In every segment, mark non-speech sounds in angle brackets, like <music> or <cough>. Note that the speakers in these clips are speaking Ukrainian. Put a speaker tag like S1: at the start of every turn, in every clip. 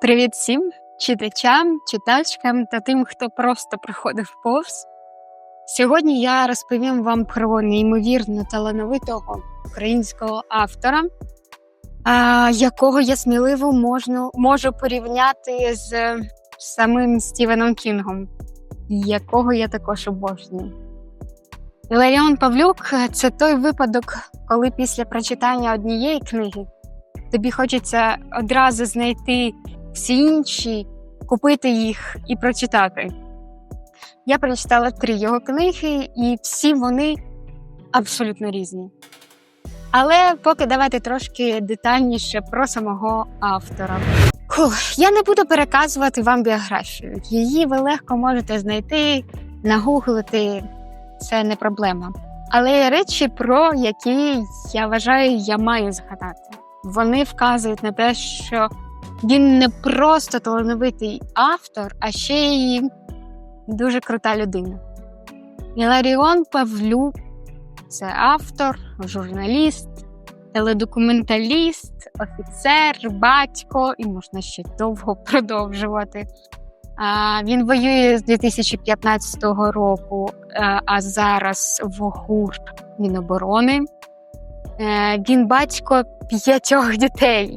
S1: Привіт всім читачам, читачкам та тим, хто просто приходив повз. Сьогодні я розповім вам про неймовірно талановитого українського автора, якого я сміливо можну, можу порівняти з самим Стівеном Кінгом, якого я також обожнюю. Іларіон Павлюк це той випадок, коли після прочитання однієї книги тобі хочеться одразу знайти всі інші, купити їх і прочитати. Я прочитала три його книги, і всі вони абсолютно різні. Але поки давайте трошки детальніше про самого автора. Фух, я не буду переказувати вам біографію. Її ви легко можете знайти, нагуглити, це не проблема. Але є речі, про які я вважаю, я маю згадати. Вони вказують на те, що він не просто талановитий автор, а ще й дуже крута людина. Іларіон Павлюк це автор, журналіст, теледокументаліст, офіцер, батько, і можна ще довго продовжувати. Він воює з 2015 року, е, а зараз в ГУР Міноборони. Е, Він батько п'ятьох дітей.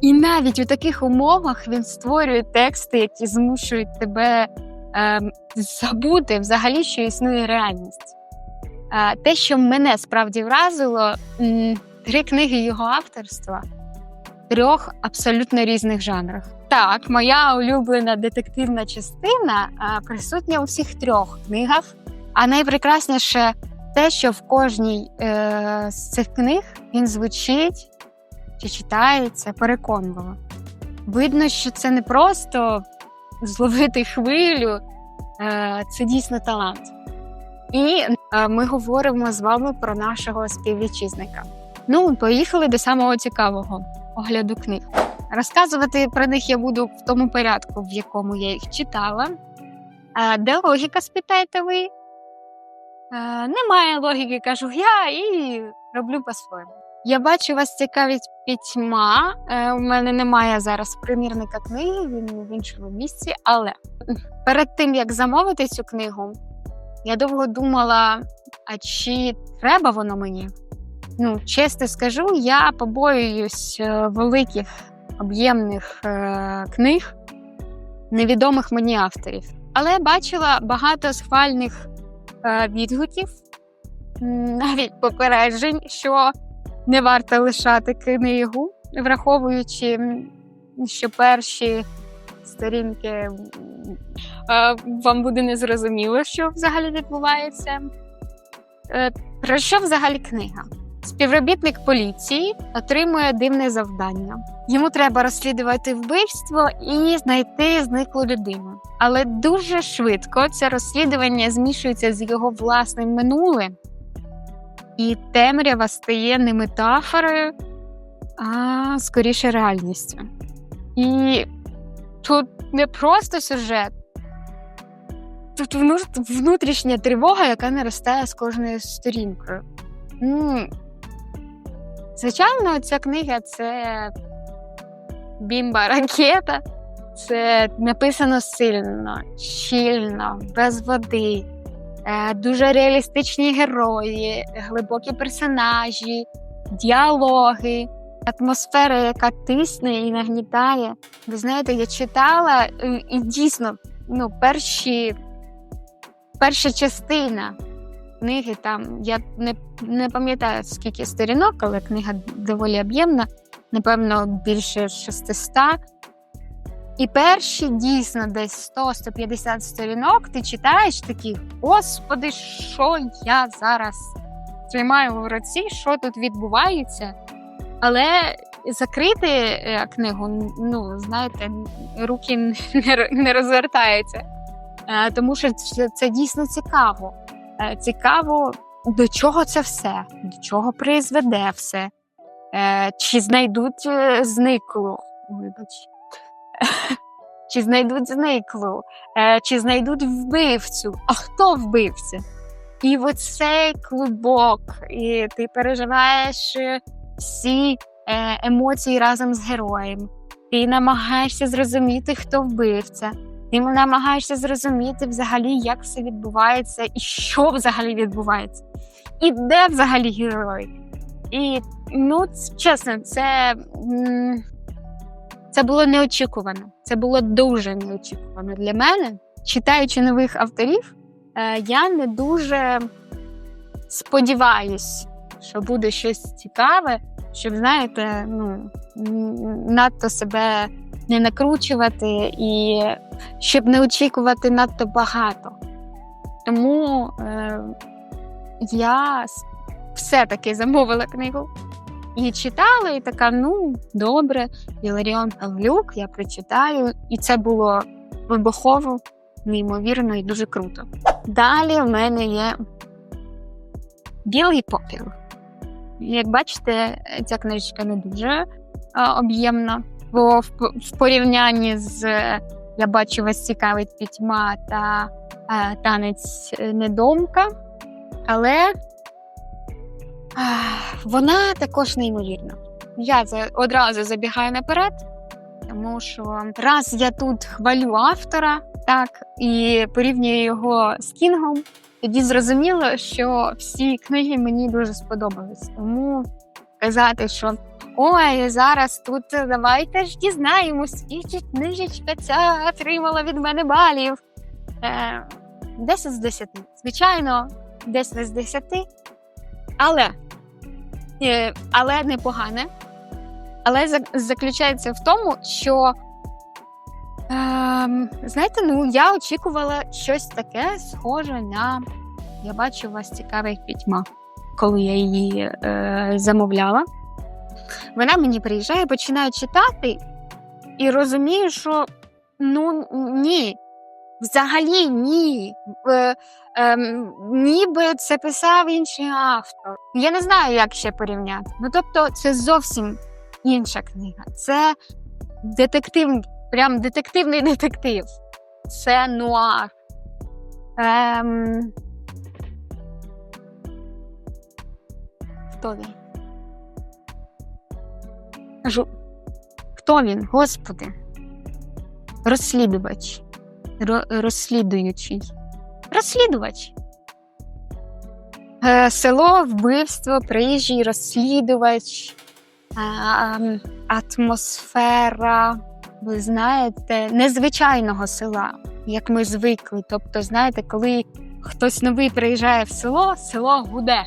S1: І навіть у таких умовах він створює тексти, які змушують тебе е, забути взагалі, що існує реальність. Е, те, що мене справді вразило, три книги його авторства в трьох абсолютно різних жанрах. Так, моя улюблена детективна частина присутня у всіх трьох книгах, а найпрекрасніше те, що в кожній е, з цих книг він звучить чи читається переконливо. Видно, що це не просто зловити хвилю, е, це дійсно талант. І е, ми говоримо з вами про нашого співвітчизника. Ну, поїхали до самого цікавого огляду книг. Розказувати про них я буду в тому порядку, в якому я їх читала. Е, Де логіка, спитаєте ви? Е, Немає логіки, кажу я, і роблю по-своєму. Я бачу, вас цікавить пітьма. Е, у мене немає зараз примірника книги, він в іншому місці. Але перед тим як замовити цю книгу, я довго думала, а чи треба воно мені? Ну, чесно скажу, я побоююсь е, великих об'ємних е, книг невідомих мені авторів. Але бачила багато схвальних відгуків, навіть попереджень, що не варто лишати книгу, враховуючи, що перші сторінки е, вам буде незрозуміло, що взагалі відбувається. Е, Про що взагалі книга? Співробітник поліції отримує дивне завдання. Йому треба розслідувати вбивство і знайти зниклу людину. Але дуже швидко це розслідування змішується з його власним минулим, і темрява стає не метафорою, а скоріше реальністю. І тут не просто сюжет, тут внутрішня тривога, яка наростає з кожною сторінкою. М. Звичайно, ця книга це бімба ракета. Це написано сильно, щільно, без води, е, дуже реалістичні герої, глибокі персонажі, діалоги, атмосфера, яка тисне і нагнітає. Ви знаєте, я читала е, і дійсно ну, перші, перша частина книги там, я не, не пам'ятаю скільки сторінок, але книга доволі об'ємна, напевно, більше 600. І перші дійсно десь 100-150 сторінок ти читаєш такі, господи, що я зараз тримаю в руці, що тут відбувається. Але закрити е, книгу, ну, знаєте, руки не, розвертаються. Е, Тому що це дійсно цікаво. Е, Цікаво, до чого це все, до чого призведе все, Е, чи знайдуть е, зниклу. Вибач. <laughs> Чи знайдуть зниклу, Е, чи знайдуть вбивцю, а хто вбивця? І оцей клубок, і ти переживаєш е, всі е, емоції разом з героєм. ти намагаєшся зрозуміти, хто вбивця. Ти намагаєшся зрозуміти взагалі, як все відбувається, і що взагалі відбувається, і де взагалі герой. І ну, чесно, це, це було неочікувано. Це було дуже неочікувано для мене. Читаючи нових авторів, е, я не дуже сподіваюсь, що буде щось цікаве, щоб, знаєте, ну, надто себе не накручувати і щоб не очікувати надто багато. Тому е, я все-таки замовила книгу і читала, і така: ну, добре, Іларіон Павлюк, я прочитаю. І це було вибухово, неймовірно і дуже круто. Далі в мене є Білий попіл. Як бачите, ця книжечка не дуже об'ємна, бо в, порівнянні з е, Я бачу вас цікавить пітьма та е, танець е, недомка. Але ах, вона також неймовірна. Я за- одразу забігаю наперед, тому що раз я тут хвалю автора, так, і порівнюю його з Кінгом, тоді зрозуміло, що всі книги мені дуже сподобались. Тому казати, що ой, зараз тут давайте ж дізнаємось, скільки книжечка ця отримала від мене балів. Е, 10 з 10. Звичайно, 10 з 10. Але, е, але непогане. Але заключається в тому, що Ем, знаєте, ну я очікувала щось таке схоже на я бачу вас цікавить пітьма, коли я її е, замовляла. Вона мені приїжджає, починаю читати і розумію, що ну ні, взагалі ні. Е, ем, ніби це писав інший автор. Я не знаю, як ще порівняти. Ну тобто, це зовсім інша книга. Це детектив, прям детективний детектив. Це нуар. Ем... Хто він? Кажу, хто він, Господи? Розслідувач. Ро- розслідуючий. Розслідувач. Е, село, вбивство, приїжджий розслідувач, е, ем, атмосфера, ви знаєте, незвичайного села, як ми звикли. Тобто, знаєте, коли хтось новий приїжджає в село, село гуде.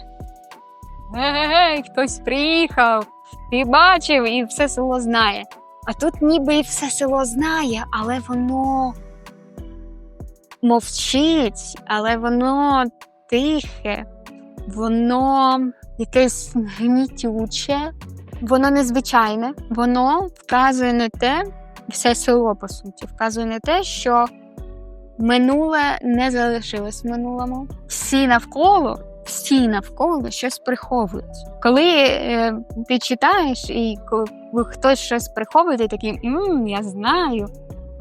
S1: Гей, хтось приїхав, ти бачив, і все село знає. А тут ніби і все село знає, але воно мовчить, але воно тихе, воно якесь гнітюче, воно незвичайне, воно вказує на те, все село, по суті, вказує на те, що минуле не залишилось в минулому. Всі навколо, всі навколо щось приховують. Коли е, ти читаєш, і коли хтось щось приховує, ти такий «М, я знаю.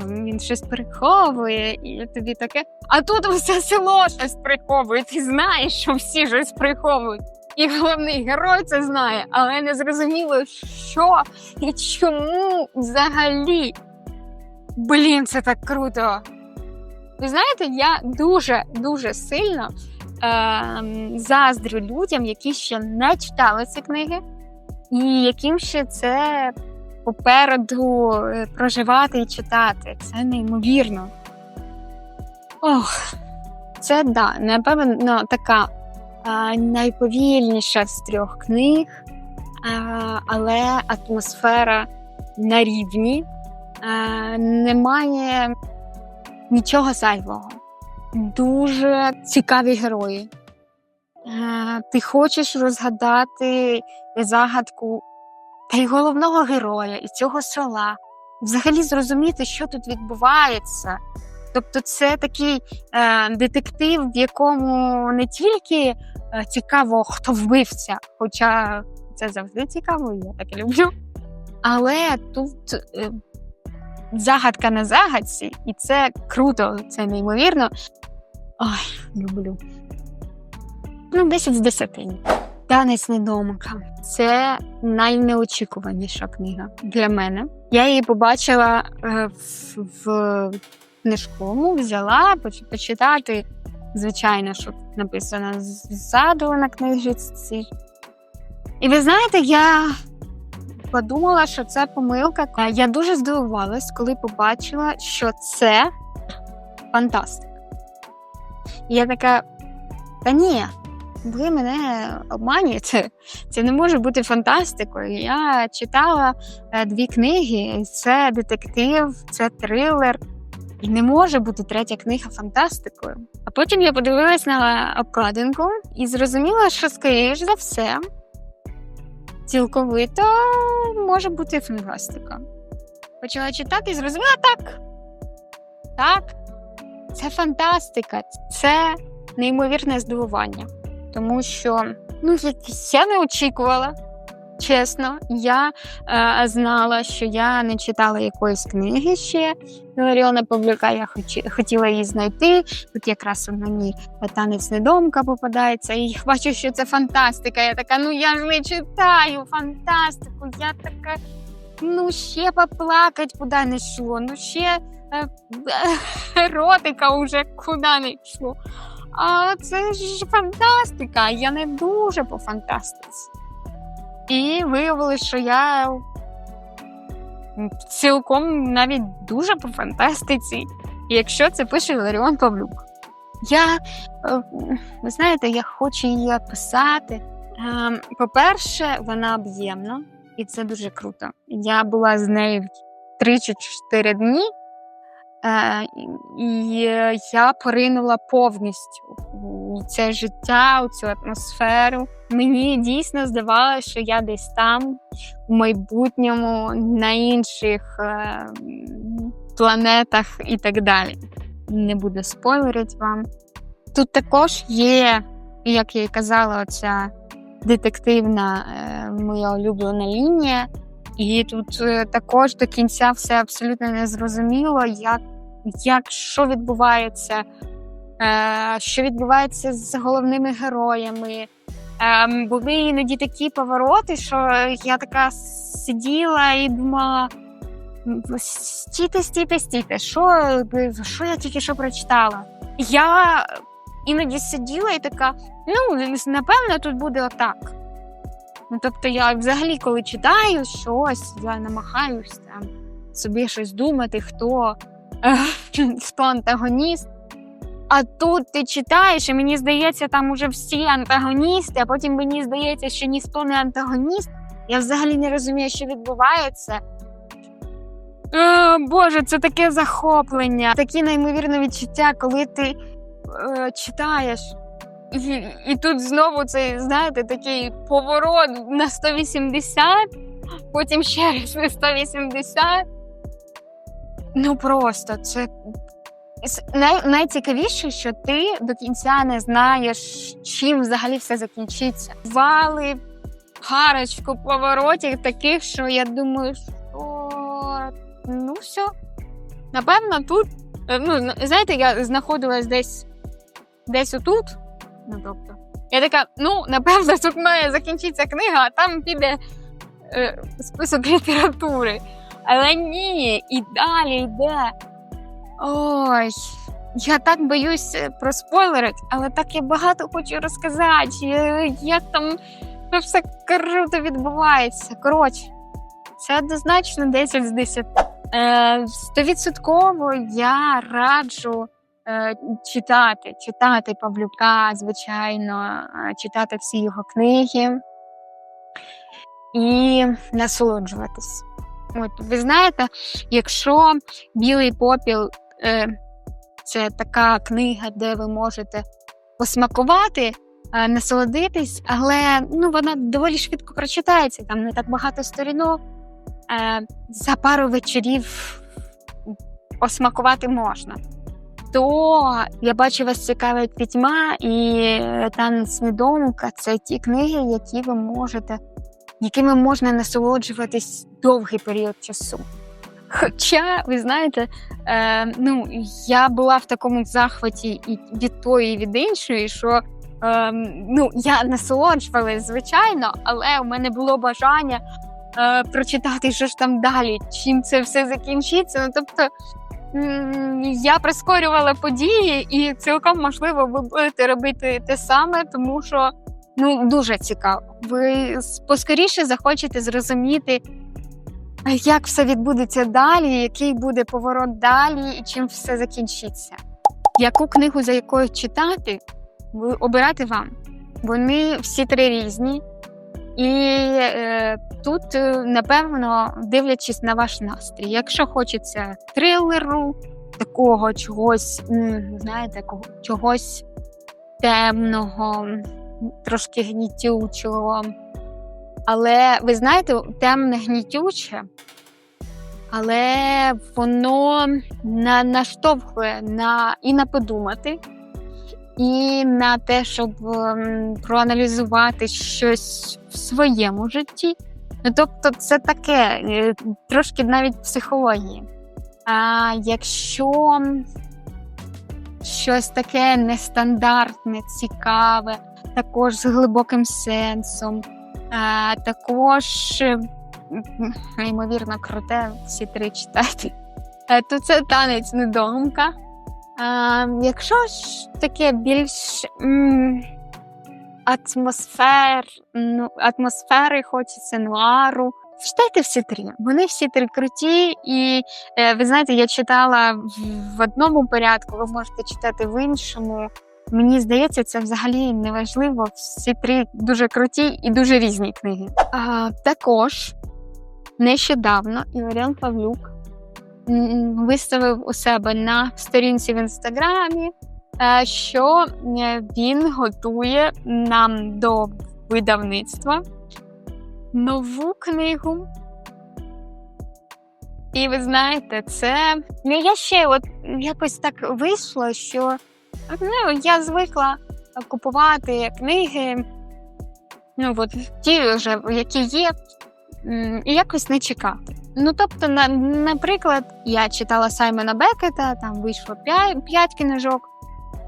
S1: Він щось приховує, і тобі таке. А тут все село щось приховує. Ти знаєш, що всі щось приховують. І головний герой це знає, але не зрозуміло, що і чому взагалі. Блін, це так круто. Ви знаєте, я дуже дуже сильно заздрю людям, які ще не читали ці книги, і яким ще це попереду е, проживати і читати. Це неймовірно. Ох, це да, напевно, така а, найповільніша з трьох книг, а, але атмосфера на рівні. А, немає нічого зайвого. Дуже цікаві герої. Ти хочеш розгадати загадку та й головного героя і цього села, взагалі зрозуміти, що тут відбувається. Тобто, це такий е, детектив, в якому не тільки е, цікаво, хто вбивця, хоча це завжди цікаво, я так і люблю. Але тут е, загадка на загадці, і це круто, це неймовірно. Ой, люблю. Ну, 10 з 10. Танець недомка. Це найнеочікуваніша книга для мене. Я її побачила е, в, книжковому, взяла почитати. Звичайно, що написано ззаду на книжці. І ви знаєте, я подумала, що це помилка. Е, Я дуже здивувалась, коли побачила, що це фантастика. Я така: та ні, ви мене обманюєте. Це не може бути фантастикою. Я читала е, дві книги: це детектив, це трилер. І не може бути третя книга фантастикою. А потім я подивилась на обкладинку і зрозуміла, що, скоріш за все, цілковито може бути фантастика. Почала читати і зрозуміла так. Так, це фантастика, це неймовірне здивування. Тому що ну, я, не очікувала. Чесно, я е, знала, що я не читала якоїсь книги ще Іларіона Павлюка. Я хоч, хотіла її знайти. Тут якраз у мені танець недомка попадається, і я бачу, що це фантастика. Я така, ну я ж не читаю фантастику. Я така, ну ще поплакать куди не йшло, ну ще е, еротика вже куди не йшло. А це ж фантастика. Я не дуже по фантастиці. І виявилось, що я цілком навіть дуже по фантастиці, якщо це пише Ларіон Павлюк. Я, е, ви знаєте, я хочу її описати. Ем, По-перше, вона об'ємна, і це дуже круто. Я була з нею 3 чи 4 дні. Е, І я поринула повністю це життя, у цю атмосферу. Мені дійсно здавалося, що я десь там, у майбутньому, на інших е, планетах і так далі. Не буду спойлерити вам. Тут також є, як я і казала, оця детективна е, моя улюблена лінія. І тут е, також до кінця все абсолютно незрозуміло, як, як що відбувається, що відбувається з головними героями. Е, були іноді такі повороти, що я така сиділа і думала: стійте, стійте, стійте, що, що я тільки що прочитала? Я іноді сиділа і така: ну, напевно, тут буде отак. Ну, тобто, я взагалі, коли читаю щось, я намагаюся собі щось думати, хто, <laughs> хто антагоніст. А тут ти читаєш, і мені здається, там уже всі антагоністи, а потім мені здається, що ніхто не антагоніст. Я взагалі не розумію, що відбувається. О, Боже, це таке захоплення, такі неймовірне відчуття, коли ти е, читаєш. І, і тут знову цей, знаєте, такий поворот на 180, потім ще раз на 180. Ну просто це най, найцікавіше, що ти до кінця не знаєш, чим взагалі все закінчиться. Вали, гарочку поворотів таких, що я думаю, що ну все. Напевно, тут, ну, знаєте, я знаходилась десь десь отут. Ну, тобто, я така, ну, напевно, <laughs> тут має закінчитися книга, а там піде е, список <laughs> літератури. Але ні, і далі йде. Ой, я так боюсь проспойлерити, але так я багато хочу розказати. Як там все круто відбувається. Коротше, це однозначно 10 з 10. Стовідсотково я раджу е, читати, читати Павлюка, звичайно, читати всі його книги і насолоджуватись. От, ви знаєте, якщо білий попіл е, це така книга, де ви можете посмакувати, е, насолодитись, але ну, вона доволі швидко прочитається, там не так багато сторінок. Е, за пару вечорів посмакувати можна. То я бачу, вас цікавить пітьма і танець недомка це ті книги, які ви можете, якими можна насолоджуватись довгий період часу. Хоча, ви знаєте, е, ну, я була в такому захваті і від тої, і від іншої, що ем, ну, я насолоджувалась, звичайно, але у мене було бажання е, прочитати, що ж там далі, чим це все закінчиться. Ну, тобто я прискорювала події, і цілком можливо ви будете робити те саме, тому що ну, дуже цікаво. Ви поскоріше захочете зрозуміти, як все відбудеться далі, який буде поворот далі, і чим все закінчиться. Яку книгу за якою читати, обирати вам. Вони всі три різні. І е, тут, е, напевно, дивлячись на ваш настрій. Якщо хочеться трилеру, такого чогось, знаєте, чогось темного, трошки гнітючого. Але ви знаєте, темне гнітюче, але воно на, наштовхує на, і на подумати, і на те, щоб ем, проаналізувати щось в своєму житті. Ну, тобто, це таке, е, трошки навіть психології. А якщо щось таке нестандартне, цікаве, також з глибоким сенсом, також е, неймовірно круте, всі три читати, е, то це танець недоумка. А, якщо ж таке більш атмосфер, ну, атмосфери хочеться нуару. Читайте всі три. Вони всі три круті, і е, ви знаєте, я читала в одному порядку, ви можете читати в іншому. Мені здається, це взагалі не важливо. Всі три дуже круті і дуже різні книги. А, також нещодавно Ігорян Павлюк виставив у себе на сторінці в інстаграмі, е, що е, він готує нам до видавництва нову книгу. І ви знаєте, це ну я ще от якось так вийшло, що ну, я звикла купувати книги, ну от ті вже, які є, і якось не чекати. Ну, тобто, на, наприклад, я читала Саймона Бекета, там вийшло 5, 5 книжок,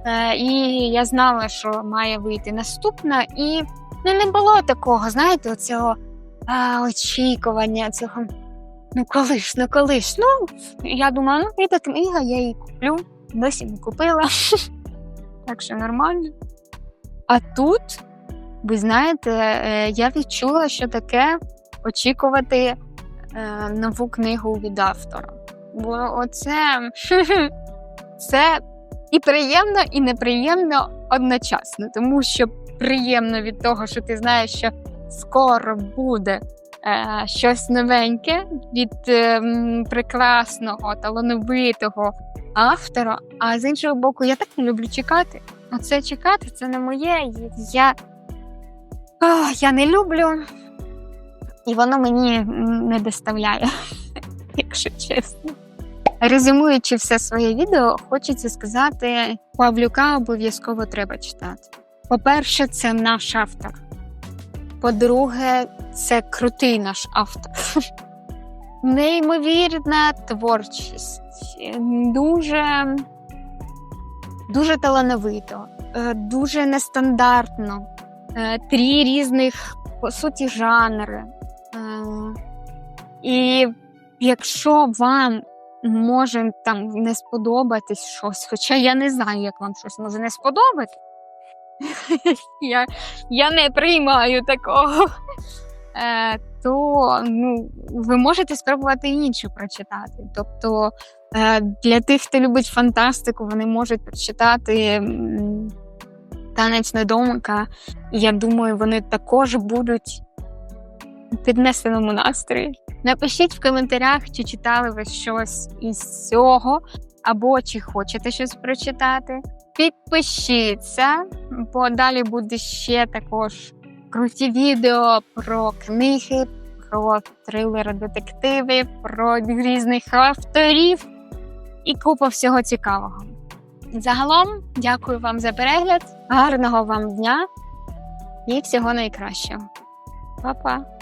S1: е, і я знала, що має вийти наступна, і ну, не було такого, знаєте, оцього а, очікування, цього. Ну, коли ж, ну коли ж. Ну, я думаю, ну, вийде книга, я її куплю, досі не купила. Так що нормально. А тут, ви знаєте, е, я відчула, що таке очікувати е, нову книгу від автора. Бо оце <laughs> це і приємно, і неприємно одночасно, тому що приємно від того, що ти знаєш, що скоро буде е, щось новеньке від е, прекрасного, талановитого автора. А з іншого боку, я так не люблю чекати. Оце чекати це не моє. Я, Ох, я не люблю, і воно мені не доставляє, <laughs> якщо чесно. Резюмуючи все своє відео, хочеться сказати, Павлюка обов'язково треба читати. По-перше, це наш автор. По-друге, це крутий наш автор. <laughs> Неймовірна творчість. Дуже, дуже талановито, е, дуже нестандартно. Е, Три різних, по суті, жанри. Е, І якщо вам може там не сподобатись щось, хоча я не знаю, як вам щось може не сподобатись. <laughs> я, я не приймаю такого. Е, то ну, ви можете спробувати інше прочитати. Тобто е, для тих, хто любить фантастику, вони можуть прочитати танець недомика. Я думаю, вони також будуть піднесеному настрої. Напишіть в коментарях, чи читали ви щось із цього, або чи хочете щось прочитати. Підпишіться, бо далі буде ще також круті відео про книги, про трилери, детективи, про різних авторів і купа всього цікавого. Загалом, дякую вам за перегляд, гарного вам дня і всього найкращого. Па-па!